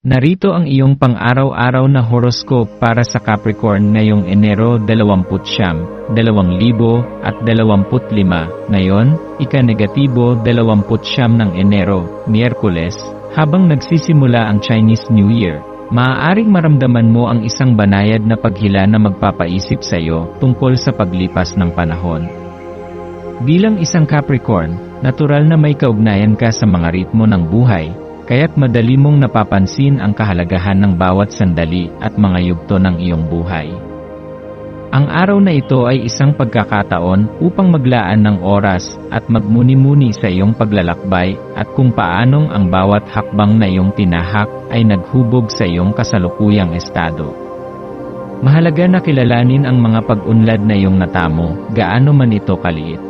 Narito ang iyong pang-araw-araw na horoscope para sa Capricorn ngayong Enero 29, 2025. Ngayon, ika-negatibo 29 ng Enero, Miyerkules, habang nagsisimula ang Chinese New Year. Maaaring maramdaman mo ang isang banayad na paghila na magpapaisip sa iyo tungkol sa paglipas ng panahon. Bilang isang Capricorn, natural na may kaugnayan ka sa mga ritmo ng buhay, kaya't madali mong napapansin ang kahalagahan ng bawat sandali at mga yugto ng iyong buhay. Ang araw na ito ay isang pagkakataon upang maglaan ng oras at magmuni-muni sa iyong paglalakbay at kung paanong ang bawat hakbang na iyong tinahak ay naghubog sa iyong kasalukuyang estado. Mahalaga na kilalanin ang mga pag-unlad na iyong natamo, gaano man ito kaliit.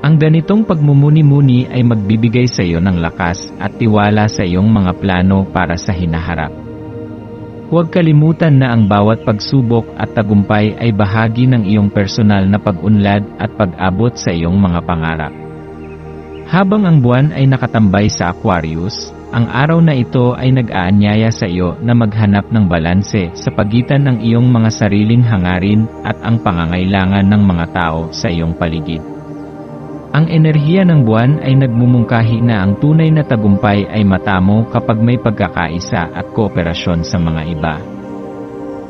Ang ganitong pagmumuni-muni ay magbibigay sa iyo ng lakas at tiwala sa iyong mga plano para sa hinaharap. Huwag kalimutan na ang bawat pagsubok at tagumpay ay bahagi ng iyong personal na pag-unlad at pag-abot sa iyong mga pangarap. Habang ang buwan ay nakatambay sa Aquarius, ang araw na ito ay nag-aanyaya sa iyo na maghanap ng balanse sa pagitan ng iyong mga sariling hangarin at ang pangangailangan ng mga tao sa iyong paligid. Ang enerhiya ng buwan ay nagmumungkahi na ang tunay na tagumpay ay matamo kapag may pagkakaisa at kooperasyon sa mga iba.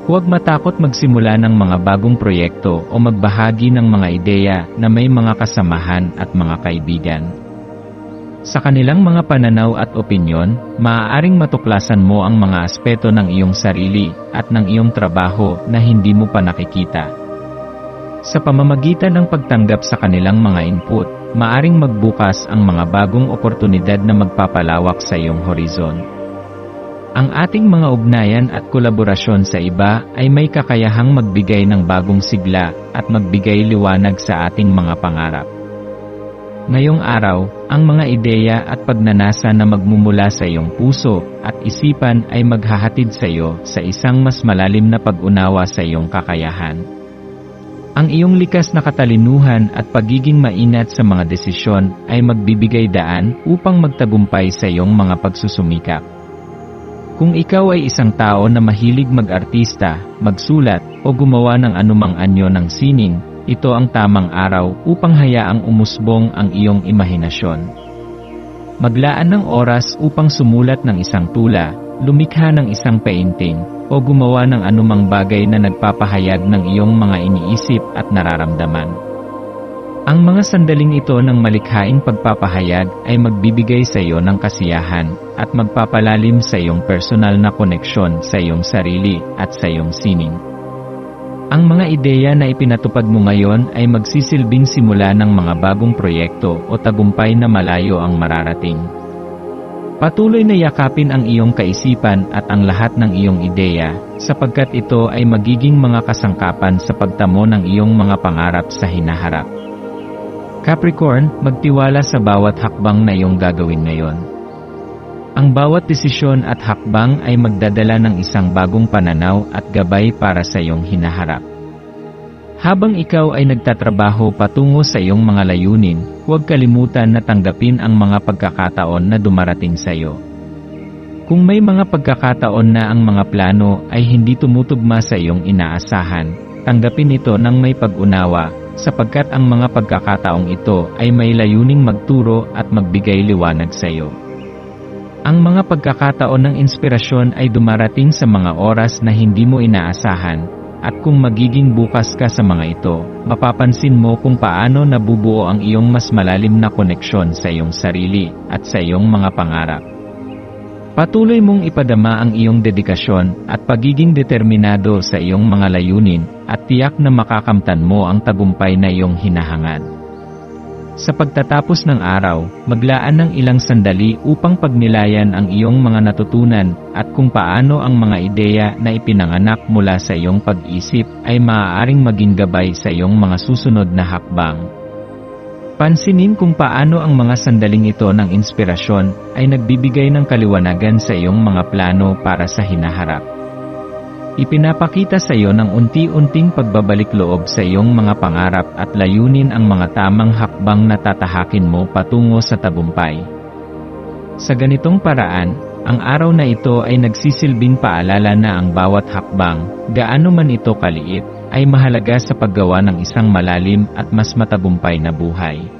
Huwag matakot magsimula ng mga bagong proyekto o magbahagi ng mga ideya na may mga kasamahan at mga kaibigan. Sa kanilang mga pananaw at opinyon, maaaring matuklasan mo ang mga aspeto ng iyong sarili at ng iyong trabaho na hindi mo pa nakikita. Sa pamamagitan ng pagtanggap sa kanilang mga input, maaring magbukas ang mga bagong oportunidad na magpapalawak sa iyong horizon. Ang ating mga ugnayan at kolaborasyon sa iba ay may kakayahang magbigay ng bagong sigla at magbigay liwanag sa ating mga pangarap. Ngayong araw, ang mga ideya at pagnanasa na magmumula sa iyong puso at isipan ay maghahatid sa iyo sa isang mas malalim na pag-unawa sa iyong kakayahan. Ang iyong likas na katalinuhan at pagiging mainat sa mga desisyon ay magbibigay daan upang magtagumpay sa iyong mga pagsusumikap. Kung ikaw ay isang tao na mahilig mag-artista, magsulat, o gumawa ng anumang anyo ng sining, ito ang tamang araw upang hayaang umusbong ang iyong imahinasyon. Maglaan ng oras upang sumulat ng isang tula, lumikha ng isang painting, o gumawa ng anumang bagay na nagpapahayag ng iyong mga iniisip at nararamdaman. Ang mga sandaling ito ng malikhaing pagpapahayag ay magbibigay sa iyo ng kasiyahan at magpapalalim sa iyong personal na koneksyon sa iyong sarili at sa iyong sining. Ang mga ideya na ipinatupad mo ngayon ay magsisilbing simula ng mga bagong proyekto o tagumpay na malayo ang mararating. Patuloy na yakapin ang iyong kaisipan at ang lahat ng iyong ideya, sapagkat ito ay magiging mga kasangkapan sa pagtamo ng iyong mga pangarap sa hinaharap. Capricorn, magtiwala sa bawat hakbang na iyong gagawin ngayon. Ang bawat desisyon at hakbang ay magdadala ng isang bagong pananaw at gabay para sa iyong hinaharap. Habang ikaw ay nagtatrabaho patungo sa iyong mga layunin, huwag kalimutan na tanggapin ang mga pagkakataon na dumarating sa iyo. Kung may mga pagkakataon na ang mga plano ay hindi tumutugma sa iyong inaasahan, tanggapin ito ng may pag-unawa, sapagkat ang mga pagkakataong ito ay may layuning magturo at magbigay liwanag sa iyo. Ang mga pagkakataon ng inspirasyon ay dumarating sa mga oras na hindi mo inaasahan, at kung magiging bukas ka sa mga ito, mapapansin mo kung paano nabubuo ang iyong mas malalim na koneksyon sa iyong sarili at sa iyong mga pangarap. Patuloy mong ipadama ang iyong dedikasyon at pagiging determinado sa iyong mga layunin at tiyak na makakamtan mo ang tagumpay na iyong hinahangad. Sa pagtatapos ng araw, maglaan ng ilang sandali upang pagnilayan ang iyong mga natutunan at kung paano ang mga ideya na ipinanganak mula sa iyong pag-isip ay maaaring maging gabay sa iyong mga susunod na hakbang. Pansinin kung paano ang mga sandaling ito ng inspirasyon ay nagbibigay ng kaliwanagan sa iyong mga plano para sa hinaharap. Ipinapakita sa iyo ng unti-unting pagbabalik loob sa iyong mga pangarap at layunin ang mga tamang hakbang na tatahakin mo patungo sa tabumpay. Sa ganitong paraan, ang araw na ito ay nagsisilbing paalala na ang bawat hakbang, gaano man ito kaliit, ay mahalaga sa paggawa ng isang malalim at mas matabumpay na buhay.